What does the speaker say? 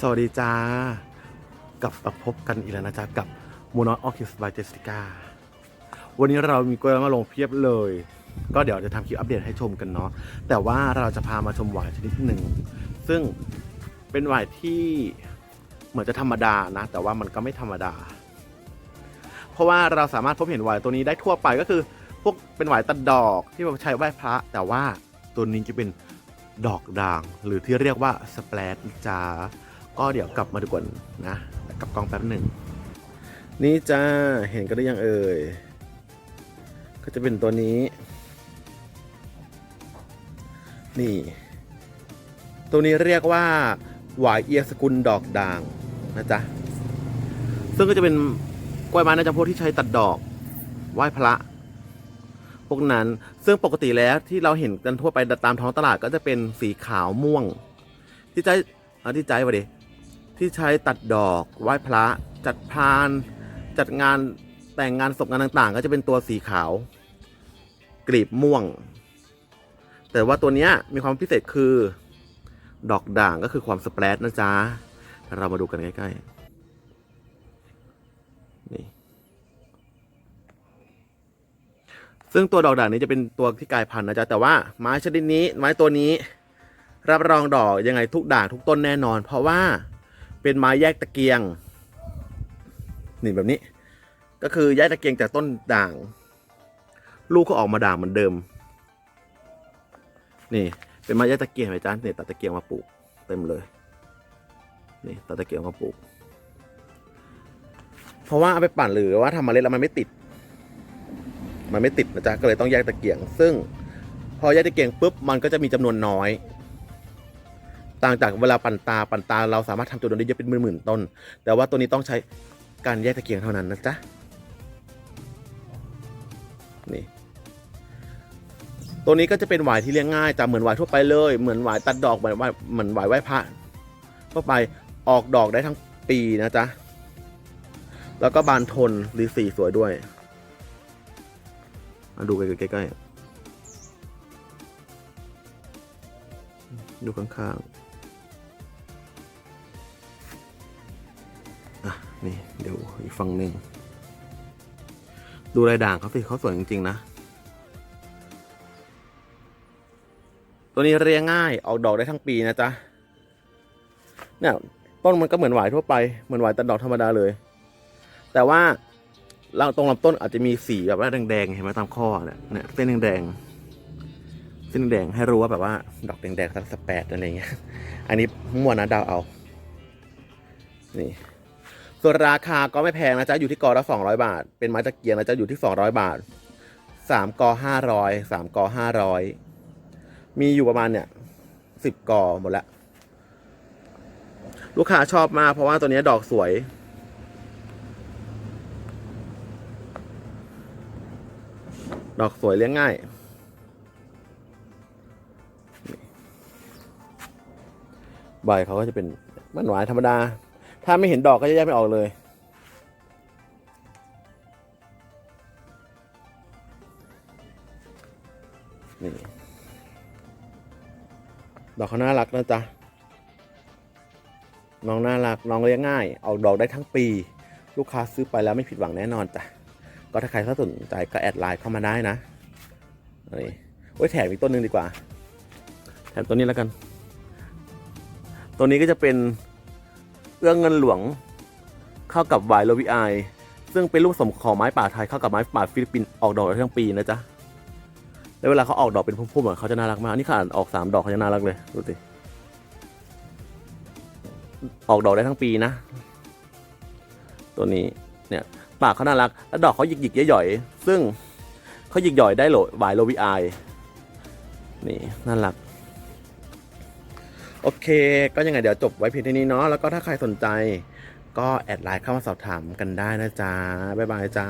สวัสดีจ้า กลับมาพบกันอีกแล้วนะจ๊ะ กับมูนอตออคิสบายเจสติก้าวันนี้เรามีกล้วยมาลงเพียบเลย ก็เดี๋ยวจะทำคลิปอัปเดตให้ชมกันเนาะแต่ว่าเราจะพามาชมหวายชนิดหนึ่ง ซึ่งเป็นหวายที่เหมือนจะธรรมดานะ แต่ว่ามันก็ไม่ธรรมดา เพราะว่าเราสามารถพบเห็นหวายตัวนี้ได้ทั่วไปก็คือ พวกเป็นหวายตัดดอกที่เราใช้ไหว้พระ แต่ว่าตัวนี้จะเป็นดอกด่าง หรือที่เรียกว่าสเปรดจ้า ก็เดี๋ยวกลับมาดูก่อนนะกลับกล้องแป๊บหนึ่งนี่จ้าเห็นกันได้ยังเอ่ย ก็จะเป็นตัวนี้ นี่ ตัวนี้เรียกว่าหวายเอียสกุลดอกด่างนะจ๊ะ ซึ่งก็จะเป็นกล้วยไม้นะจ๊ะพวกที่ใช้ตัดดอกไหว้พระ พวกนั้น ซึ่งปกติแล้วที่เราเห็นกันทั่วไปตามท้องตลาดก็จะเป็นสีขาวม่วง ที่ใช้อะที่ใจวะดิ ที่ใช้ตัดดอกไหว้พระ จัดพานจัดงานแต่งงานศพงานต่างๆ ก็จะเป็นตัวสีขาว กลีบม่วง แต่ว่าตัวเนี้ยมีความพิเศษคือ ดอกด่างก็คือความสเปรดนะจ๊ะ เรามาดูกันใกล้ๆนี่ซึ่งตัวดอกด่างนี้จะเป็นตัวที่กลายพันธุ์นะจ๊ะ แต่ว่าไม้ชนิดนี้ไม้ตัวนี้ รับรองดอกยังไงทุกด่างทุกต้นแน่นอน เพราะว่า เป็นไม้แยกตะเกียง นี่แบบนี้ ก็คือแยกตะเกียงจากต้นด่าง ลูกก็ออกมาด่างเหมือนเดิม นี่เป็นไม้แยกตะเกียงไหมจ๊ะเนี่ยตัดตะเกียงมาปลูกเต็มเลย นี่ตัดตะเกียงมาปลูก เพราะว่าเอาไปปั่นหรือว่าทำมเมล็ดแล้วมันไม่ติด มันไม่ติดนะจ๊ะก็เลยต้องแยกตะเกียง ซึ่ง พอแยกตะเกียงปุ๊บมันก็จะมีจำนวนน้อย ต่างจากเวลาปั่นตาปั่นตาเราสามารถทำจำนวนได้เยอะเป็นหมื่นๆต้น แต่ว่าตัวนี้ต้องใช้การแยกตะเกียงเท่านั้นนะจ๊ะนี่ตัวนี้ก็จะเป็นหวายที่เลี้ยงง่ายจะเหมือนหวายทั่วไปเลย เหมือนหวายตัดดอกเหมือนหวายเหมือนหวายไหว้พระทั่วไปออกดอกได้ทั้งปีนะจ๊ะแล้วก็บานทนหรือสีสวยด้วยมาดูใกล้ๆดูข้างๆ นี่เดี๋ยวอีกฝั่งหนึ่ง ดูลายด่างเขาสิเขาสวยจริง ๆ นะ ตัวนี้เรียงง่ายออกดอกได้ทั้งปีนะจ๊ะ เนี่ยต้นมันก็เหมือนหวายทั่วไปเหมือนหวายตัดดอกธรรมดาเลย แต่ว่าเราตรงลำต้นอาจจะมีสีแบบว่าแดงๆเห็นไหมตามข้อเนี่ยเนี่ยเส้นแดงๆเส้นแดงให้รู้ว่าแบบว่า ดอกแดงๆสักสแปดอะไรเงี้ย อันนี้มั่วนะดาวเอา นี่ ส่วนราคาก็ไม่แพงนะจ๊ะอยู่ที่กอละสองร้อยบาท เป็นไม้ตะเกียงนะจ๊ะอยู่ที่สองร้อยบาทสามกอห้าร้อยสามกอห้าร้อยมีอยู่ประมาณเนี่ยสิบกอหมดละลูกค้าชอบมากเพราะว่าตัวนี้ดอกสวย ดอกสวยเลี้ยงง่าย ใบเขาก็จะเป็นมันหวานธรรมดา ถ้าไม่เห็นดอกก็จะแยกไม่ออกเลย นี่ ดอกเขาน่ารักนะจ๊ะ น้องน่ารัก น้องเลี้ยงง่าย ออกดอกได้ทั้งปี ลูกค้าซื้อไปแล้วไม่ผิดหวังแน่นอนจ้ะ ก็ถ้าใครสนใจก็แอดไลน์เข้ามาได้นะ นี่โอ้ยแถมอีกต้นหนึ่งดีกว่า แถมตัวนี้แล้วกัน ตัวนี้ก็จะเป็น เอื้องเงินหลวง เข้ากับไวโลวิไอซึ่งเป็นลูกผสมของไม้ป่าไทยเข้ากับไม้ป่าฟิลิปปินส์ออกดอกได้ทั้งปีนะจ๊ะแล้วเวลาเขาออกดอกเป็นพุ่มๆอะเขาจะน่ารักมากนี่ขนาดออกสามดอกเขาจะน่ารักเลยดูสิออกดอกได้ทั้งปีนะ ตัวนี้เนี่ยปากเขาน่ารัก แล้วดอกเขาหยิกๆย่อยๆซึ่งเขาหยิกหย่อยได้โหลวายโลวิไอนี่น่ารัก โอเค ก็ยังไงเดี๋ยวจบไว้เพียงเท่านี้เนาะแล้วก็ถ้าใครสนใจ ก็แอดไลน์เข้ามาสอบถามกันได้นะจ๊ะบ๊ายบายจ้า